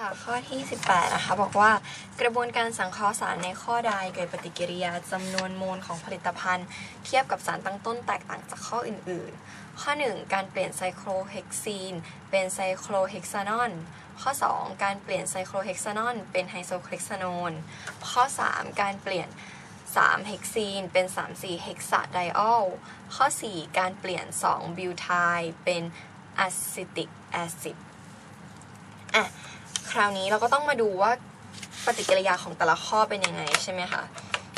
ค่ะข้อที่ 18 นะคะ บอกว่ากระบวนการสังเคราะห์สารในข้อใดเกิดปฏิกิริยาจำนวนโมลของผลิตภัณฑ์ เทียบกับสารตั้งต้นแตกต่างจากข้ออื่น ๆ ข้อ 1 การเปลี่ยนไซโครเฮกซีน เป็นไซโครเฮกซานอน ข้อ 2 การเปลี่ยนไซโครเฮกซานอน เป็นไฮโซเฮกซานอน ข้อ 3 การเปลี่ยน3เฮกซีนเป็น 3 4เฮกซาไดออลข้อ 4 การเปลี่ยน 2 บิวไทเป็นอะซิติกแอซิดอะ คราวนี้เราก็ต้องมาดูว่าปฏิกิริยาของแต่ละข้อเป็นยังไงใช่ไหมคะ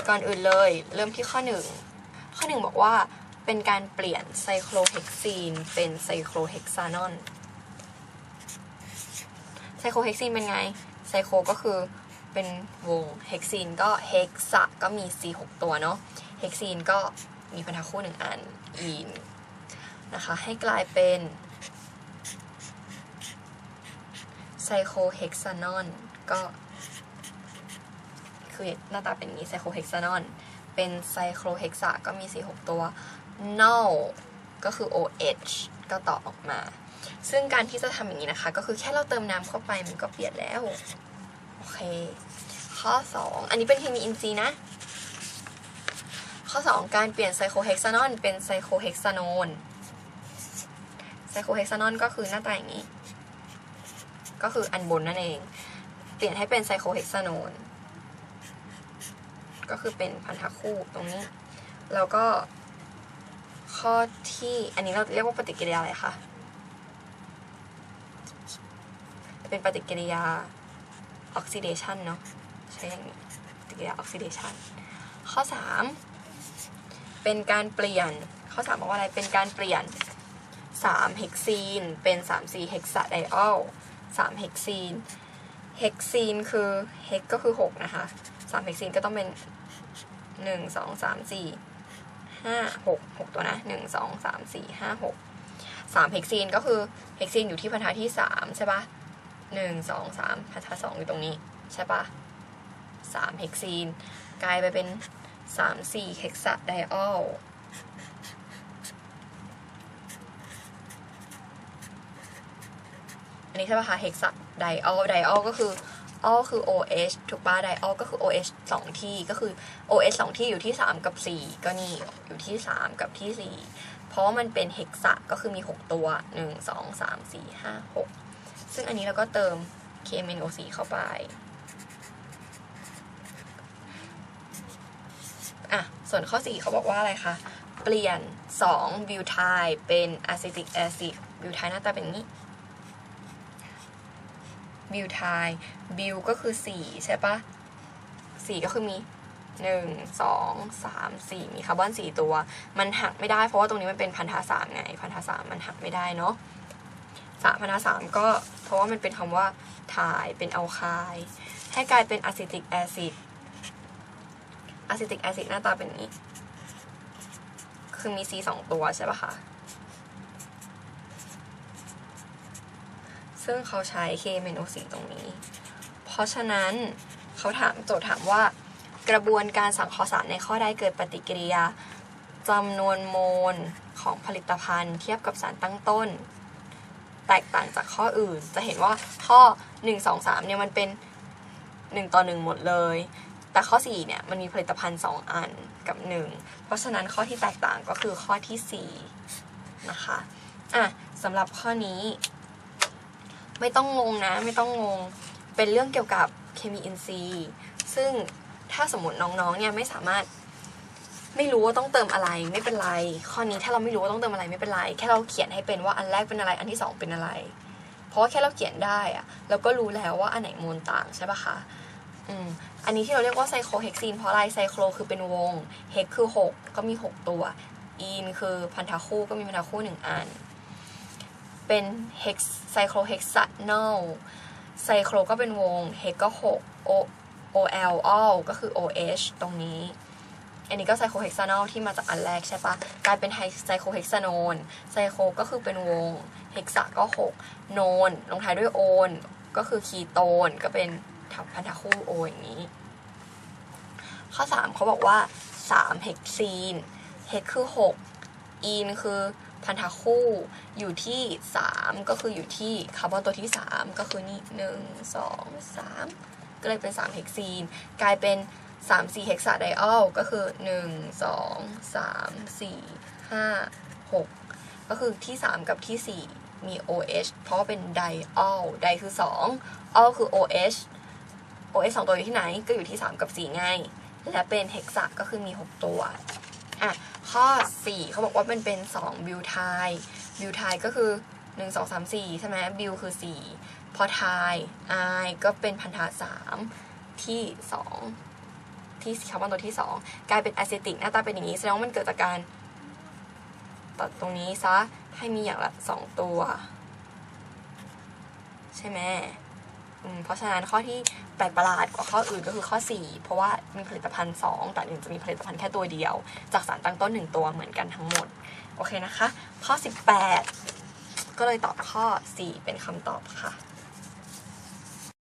ก่อนอื่นเลย เริ่มที่ข้อ 1 ข้อ 1 บอกว่าเป็นการเปลี่ยนไซโครเฮกซีนเป็นไซโครเฮกซานอนไซโครเฮกซีนเป็นไง ไซโครก็คือเป็นวงเฮกซีนก็เฮกซะก็มี C 6 ตัวเนาะเฮกซีนก็มีพันธะคู่หนึ่งอันอีนนะคะให้กลายเป็น ไซโคเฮกซานอนก็ คือหน้าตาเป็นอย่างนี้ไซโคเฮกซานอนเป็นไซโครเฮกซาก็มี 4 6 ตัว null ก็คือ OH ก็ต่อออกมา ซึ่งการที่จะทำอย่างนี้นะคะ ก็คือแค่เราเติมน้ำเข้าไปมันก็เปลี่ยนแล้ว โอเค ข้อ 2 อันนี้เป็นเคมีอินทรีย์นะ ข้อ 2 การเปลี่ยนไซโคเฮกซานอนเป็นไซโคเฮกซานอนไซโคเฮกซานอนก็คือหน้าตาอย่างนี้ ก็คืออันบนนั่นเอง เปลี่ยนให้เป็นไซโคเฮกซานอนก็คือเป็นพันธะคู่ตรงนี้ แล้วก็ข้อที่อันนี้เราเรียกว่าปฏิกิริยาอะไรคะ เป็นปฏิกิริยาออกซิเดชันเนาะใช้อย่างนี้ปฏิกิริยาออกซิเดชันข้อ 3 เป็นการเปลี่ยน ข้อ 3 บอกว่าอะไรเป็นการเปลี่ยน3เฮกซีนเป็น3 4เฮกซาไดออล 3เฮกซีนเฮกซีนคือเฮกก็คือ 6 นะคะ3เฮกซีนก็ต้องเป็น 1 2 3 4 5 6 6 ตัวนะ 1 2 3 4 5 6 3เฮกซีนก็คือเฮกซีนอยู่ที่พันธะที่ 3 ใช่ปะหนึ่งสองสามพันธะสองอยู่ตรงนี้ ใช่ปะสามเฮกซีน กลายไปเป็นสามสี่เฮกซาไดออล อันนี้ใช่ป่ะคะเฮกซาไดออลไดออลก็คือออลคือ OH ถูกปะไดออลก็คือ OH สองที่ก็คือ OH สองที่อยู่ที่ 3 กับ 4 ก็นี่อยู่ที่ 3 กับที่ 4 เพราะมันเป็นเฮกซาก็คือมี 6 ตัว 1 2 3 4 5 6 ซึ่งอันนี้เราก็เติม KMNO4 เข้าไปอะส่วนข้อ 4 เขาบอกว่าอะไรคะ เปลี่ยน2บิวไทเป็นอะซิติกแอซิดบิวไทหน้าตาเป็นอย่างนี้ บิวไทบิวก็คือ4ใช่ปะ4ก็คือมี 1 2 3 4 มีคาร์บอน4ตัว มันหักไม่ได้เพราะว่าตรงนี้มันเป็นพันธะสามไงพันธะสามมันหักไม่ได้เนาะสามพันธะสามก็เพราะว่ามันเป็นคำว่าถ่ายเป็นอัลคายให้กลายเป็นอะซิติกแอซิดอะซิติกแอซิดหน้าตาเป็นนี้ คือมี C สองตัวใช่ปะคะ ซึ่งเขาใช้ KMNO4 ตรงนี้ เพราะฉะนั้นเขาถามโจทย์ถามว่ากระบวนการสังเคราะห์สารในข้อใดเกิดปฏิกิริยาจำนวนโมลของผลิตภัณฑ์ เทียบกับสารตั้งต้น แตกต่างจากข้ออื่น จะเห็นว่าข้อ 1 2 3เนี่ยมันเป็น 1 ต่อ 1 หมดเลย แต่ข้อ 4 เนี่ยมันมีผลิตภัณฑ์ 2 อันกับ 1 เพราะฉะนั้นข้อที่แตกต่างก็คือข้อที่ 4 นะคะอะสำหรับข้อนี้ ไม่ต้องงงนะ ไม่ต้องงง เป็นเรื่องเกี่ยวกับเคมีอินทรีย์ซึ่งถ้าสมมติน้องๆเนี่ยไม่สามารถไม่รู้ว่าต้องเติมอะไรไม่เป็นไร ข้อนี้ถ้าเราไม่รู้ว่าต้องเติมอะไรไม่เป็นไร แค่เราเขียนให้เป็นว่าอันแรกเป็นอะไรอันที่สองเป็นอะไร เพราะว่าแค่เราเขียนได้อะเราก็รู้แล้วว่าอันไหนโมลต่างใช่ปะคะอืมอันนี้ที่เราเรียกว่าไซโครเฮกซีนเพราะอะไรไซโครคือเป็นวงเฮกคือ 6 ก็มี 6 ตัวอีนคือพันธะคู่ก็มีพันธะคู่หนึ่งอัน เป็นเฮกไซโครเฮกซานอลไซโครก็เป็นวงเฮกก็6 O O L all ก็คือ OH ตรงนี้ อันนี้ก็ไซโคเฮกซานอลที่มาจากอันแรกใช่ปะกลายเป็นไฮไซโคเฮกซานอนไซโคก็คือเป็นวง เฮกซาก็6โนน ลงท้ายด้วยโอนก็คือคีโตน ก็เป็นพันธะคู่โออย่างนี้ ข้อ 3เขาบอกว่า 3 เฮกซีน เฮกคือ 6 อีนคือ พันธะคู่อยู่ที่ 3 ก็คืออยู่ที่คาร์บอนตัวที่ 3 ก็คือนี่ 1 2 3 ก็เลยเป็น 3 เฮกซีน กลายเป็น 3 4 เฮกซาไดออลก็คือ 1 2 3 4 5 6 ก็คือที่ 3 กับที่ 4 มี OH เพราะว่าเป็นไดออลไดคือ 2ออลคือ OH OH สองตัวอยู่ที่ไหนก็อยู่ที่ 3 กับ 4 ไง และเป็นเฮกซาก็คือมี 6 ตัวอะ ข้อ 4 เขาบอกว่าเป็นเป็น2บิวไทบิวไทก็คือ 1 2 3 4 ใช่ไหมบิวคือ 4 พอไทไอก็เป็นพันธะ3ที่ 2 ที่คาร์บอนตัวที่ 2 กลายเป็นอะซิติกหน้าตาเป็นอย่างนี้ แสดงว่ามันเกิดจากการตัดตรงนี้ซะให้มีอย่างละ 2 ตัว ใช่ไหม เพราะฉะนั้นข้อที่แปลกประหลาดกว่าข้ออื่นก็คือข้อ 4 เพราะว่ามีผลิตภัณฑ์ 2 แต่หนึ่งจะมีผลิตภัณฑ์แค่ตัวเดียว จากสารตั้งต้น 1 ตัวเหมือนกันทั้งหมด โอเคนะคะ ข้อ 18 ก็เลยตอบข้อ 4 เป็นคำตอบค่ะ